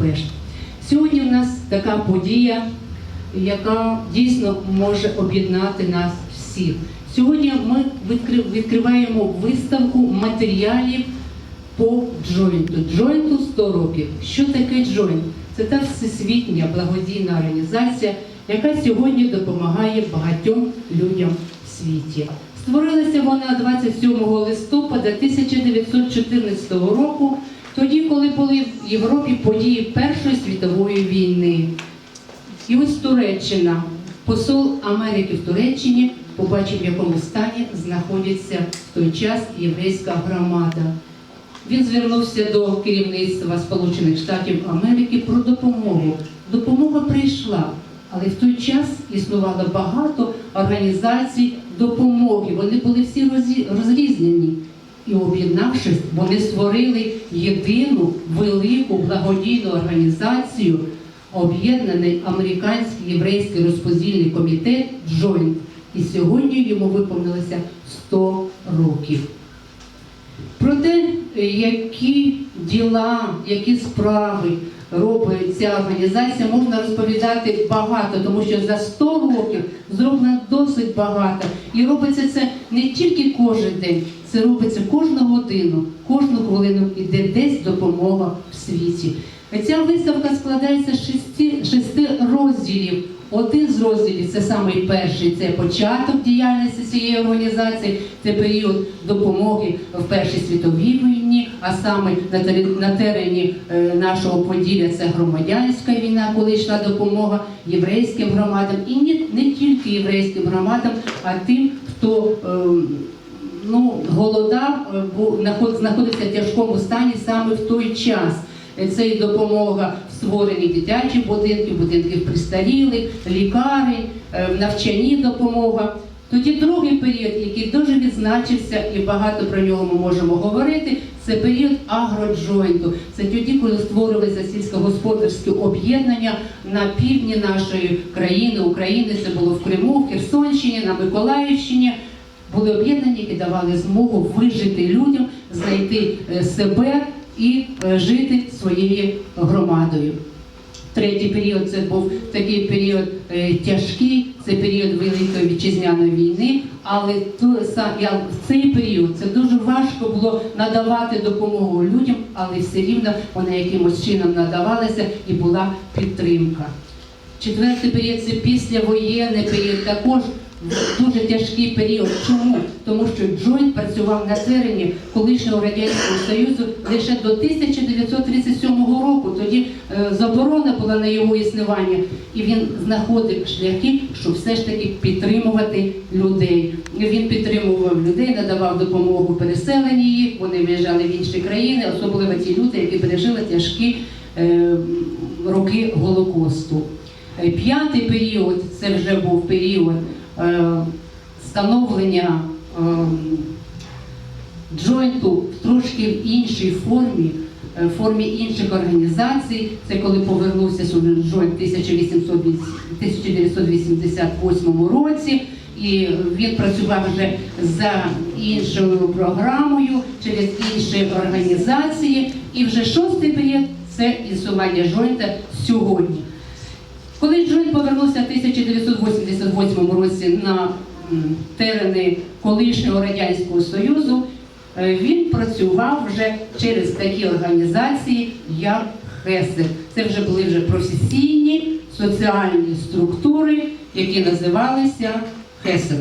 Бешт. Сьогодні в нас така подія, яка дійсно може об'єднати нас всіх. Сьогодні ми відкриваємо виставку матеріалів по джойнту. Джойнту 100 років. Що таке джойнт? Це та всесвітня благодійна організація, яка сьогодні допомагає багатьом людям в світі. Створилася вона 27 листопада 1914 року, тоді, коли були в Європі події Першої світової війни. І ось Туреччина, посол Америки в Туреччині побачив, в якому стані знаходиться в той час єврейська громада. Він звернувся до керівництва Сполучених Штатів Америки про допомогу. Допомога прийшла, але в той час існувало багато організацій допомоги. Вони були всі розрізнені. І об'єднавшись, вони створили єдину велику благодійну організацію, об'єднаний американський єврейський розподільний комітет Джойнт. І сьогодні йому виповнилося 100 років. Про те, які діла, які справи робить ця організація, можна розповідати багато, тому що за 100 років зроблено досить багато. І робиться це не тільки кожен день, це робиться кожну годину, кожну хвилину іде десь допомога в світі. Ця виставка складається з шести, шести розділів. Один з розділів це самий перший, це початок діяльності цієї організації, це період допомоги в Першій світовій а саме на терені е, нашого Поділля це громадянська війна, коли йшла допомога єврейським громадам, і не, тільки єврейським громадам, а тим, хто ем, ну, голодав, е, бо наход- знаходився в тяжкому стані саме в той час. Е, Це і допомога в створенні дитячих будинків, будинків престарілих, лікарень, навчанні допомога. Тоді другий період, який дуже відзначився, і багато про нього ми можемо говорити, це період агроджойнту. Це тоді, коли створювалися сільськогосподарські об'єднання на півдні нашої країни, України. Це було в Криму, в Херсонщині, на Миколаївщині були об'єднані, які давали змогу вижити людям, знайти е, себе і е, жити своєю громадою. Третій період це був такий період е, тяжкий, це період Великої вітчизняної війни, але то, са- в цей період це дуже важко було надавати допомогу людям, але все рівно вона якимось чином надавалася і була підтримка. Четвертий період це післявоєнний період, також дуже тяжкий період. Чому? Тому що Джойнт працював на терені колишнього радянського союзу лише до 1937 року. Тоді е, заборона була на його існування, і він знаходив шляхи, щоб все ж таки підтримувати людей. Він підтримував людей, надавав допомогу переселенні їх. Вони виїжджали в інші країни, особливо ті люди, які пережили тяжкі е, роки голокосту. Е, П'ятий період це вже був період становлення е, джойнту трошки в іншій формі, е, формі інших організацій. Це коли повернувся сюди джойнт в 1988 році. І він працював вже за іншою програмою, через інші організації. І вже шостий період це існування джойнта сьогодні. Коли повернувся в 1988 році на терени колишнього Радянського Союзу, е, він працював вже через такі організації, як ХЕСИ. Це вже були вже професійні соціальні структури, які називалися ХЕСИ.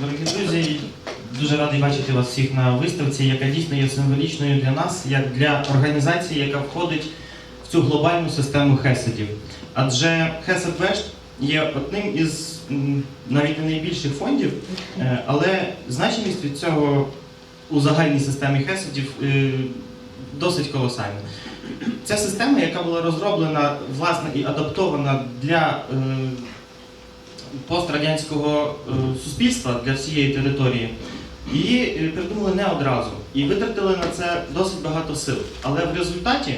Дорогі друзі, дуже радий бачити вас всіх на виставці, яка дійсно є символічною для нас, як для організації, яка входить в цю глобальну систему хесидів. Адже Хесед Вешт є одним із навіть не найбільших фондів, е, але значимість від цього у загальній системі хесидів е, досить колосальна. Ця система, яка була розроблена власне і адаптована для е, пострадянського суспільства для всієї території. Її придумали не одразу і витратили на це досить багато сил. Але в результаті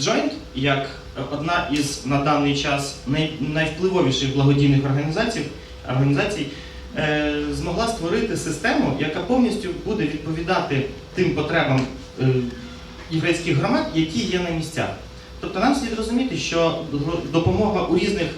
Joint, як одна із на даний час най, найвпливовіших благодійних організацій, організацій е, змогла створити систему, яка повністю буде відповідати тим потребам е, єврейських громад, які є на місцях. Тобто нам слід розуміти, що допомога у різних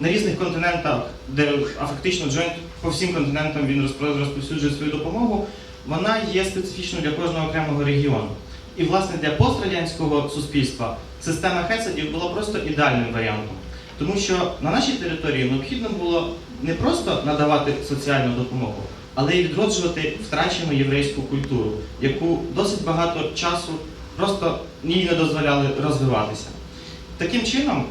на різних континентах, де а фактично Joint по всім континентам він розповсюджує свою допомогу, вона є специфічною для кожного окремого регіону. І власне для пострадянського суспільства система хесадів була просто ідеальним варіантом. Тому що на нашій території необхідно було не просто надавати соціальну допомогу, але й відроджувати втрачену єврейську культуру, яку досить багато часу просто їй не дозволяли розвиватися. Таким чином,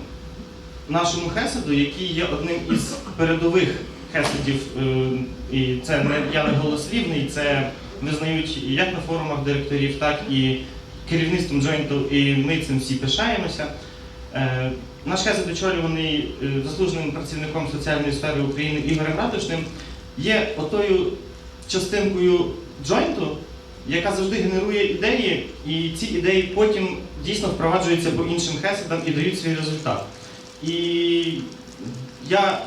нашому хесаду, який є одним із передових хесадів, е, і це не я не голослівний, це визнають як на форумах директорів, так і керівництвом джойнту, і ми цим всі пишаємося. Е, Наш хесад очолюваний е, заслуженим працівником соціальної сфери України Ігорем Ратушним, є отою частинкою джойнту, яка завжди генерує ідеї, і ці ідеї потім дійсно впроваджуються по іншим хесадам і дають свій результат. І я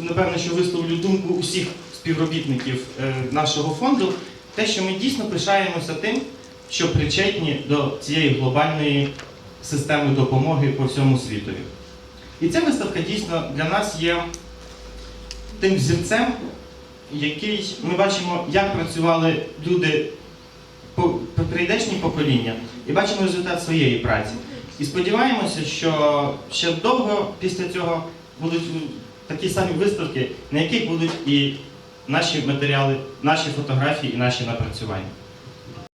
напевно, що висловлю думку усіх співробітників е, нашого фонду, те, що ми дійсно пишаємося тим, що причетні до цієї глобальної системи допомоги по всьому світові. І ця виставка дійсно для нас є тим взірцем, який ми бачимо, як працювали люди прийдешні покоління, і бачимо результат своєї праці. І сподіваємося, що ще довго після цього будуть такі самі виставки, на яких будуть і наші матеріали, наші фотографії і наші напрацювання.